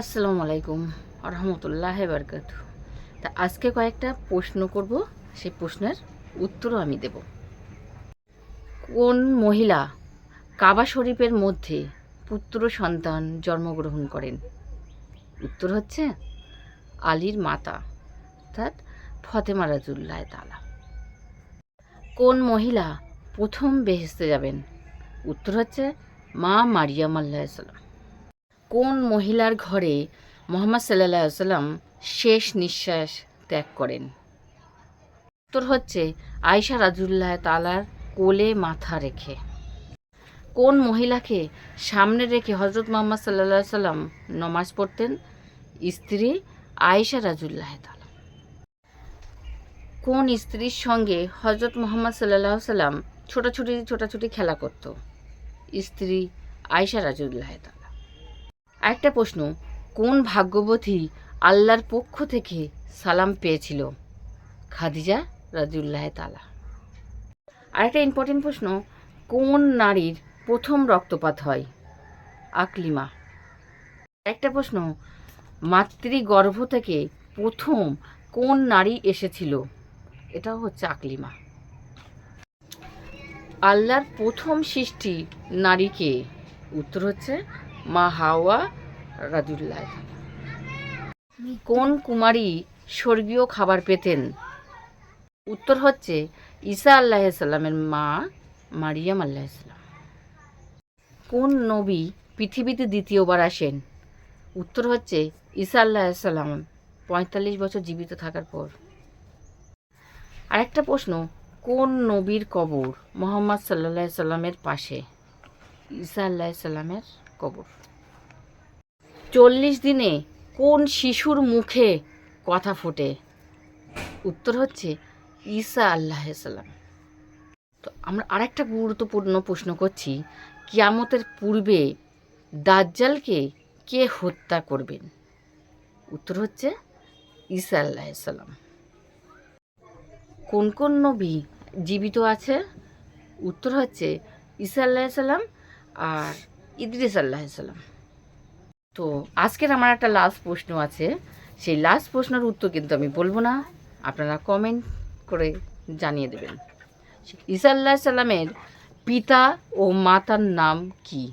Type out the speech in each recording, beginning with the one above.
আসসালামু আলাইকুম রহমতুল্লাহ বরকাত তা আজকে কয়েকটা প্রশ্ন করব। সেই প্রশ্নের উত্তরও আমি দেব। কোন মহিলা কাবা শরীফের মধ্যে পুত্র সন্তান জন্মগ্রহণ করেন? উত্তর হচ্ছে আলীর মাতা, অর্থাৎ ফতেমা রাজুল্লাহ তালা কোন মহিলা প্রথম বেহেস্তে যাবেন? উত্তর হচ্ছে মা মারিয়াম আল্লাহ সাল্লাম কোন মহিলার ঘরে মোহাম্মদ সাল্লাহ সাল্লাম শেষ নিঃশ্বাস ত্যাগ করেন? উত্তর হচ্ছে আয়সা রাজুল্লাহ তালার কোলে মাথা রেখে। কোন মহিলাকে সামনে রেখে হজরত মোহাম্মদ সাল্লাহ সাল্লাম নমাজ পড়তেন? স্ত্রী আয়েশা রাজুল্লাহ তালা কোন স্ত্রীর সঙ্গে হজরত মোহাম্মদ সাল্লাহ সাল্লাম ছোটাছুটি ছোটাছুটি খেলা করত? স্ত্রী আয়েশা রাজুল্লাহ তালা আরেকটা প্রশ্ন, কোন ভাগ্যবতী আল্লাহর পক্ষ থেকে সালাম পেয়েছিল? খাদিজা রাজুল্লাহ তালা আরেকটা ইম্পর্টেন্ট প্রশ্ন, কোন নারীর প্রথম রক্তপাত হয়? আকলিমা। একটা প্রশ্ন, মাতৃগর্ভ থেকে প্রথম কোন নারী এসেছিল? এটাও হচ্ছে আকলিমা। আল্লাহর প্রথম সৃষ্টি নারীকে উত্তর হচ্ছে মা হাওয়া রাজুল্লাহ। কোন কুমারী স্বর্গীয় খাবার পেতেন? উত্তর হচ্ছে ঈসা আল্লাহ সাল্লামের মা মারিয়াম আল্লাহ সাল্লাম কোন নবী পৃথিবীতে দ্বিতীয়বার আসেন? উত্তর হচ্ছে ঈসা আল্লাহ সাল্লাম পঁয়তাল্লিশ বছর জীবিত থাকার পর। আরেকটা প্রশ্ন, কোন নবীর কবর মোহাম্মদ সাল্লাহ সাল্লামের পাশে? ঈসা আল্লাহ সাল্লামের কবর চল্লিশ দিনে কোন শিশুর মুখে কথা ফোটে? উত্তর হচ্ছে ঈসা আল্লাহ সাল্লাম তো আমরা আরেকটা গুরুত্বপূর্ণ প্রশ্ন করছি, কিয়ামতের পূর্বে দাজ্জালকে কে হত্যা করবেন? উত্তর হচ্ছে ঈসা আল্লাহ সাল্লাম কোন কোন নবী জীবিত আছে? উত্তর হচ্ছে ঈসা আল্লাহ সাল্লাম আর ইদ্রিস আল্লাহ সাল্লাম তো আজকের আমার একটা লাস্ট প্রশ্ন আছে। সেই লাস্ট প্রশ্নের উত্তর কিন্তু আমি বলব না। আপনারা কমেন্ট করে জানিয়ে দেবেন। ঈসা আল্লাহ সাল্লামের পিতা ও মাতার নাম কি?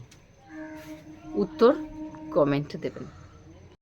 উত্তর কমেন্ট দেবেন।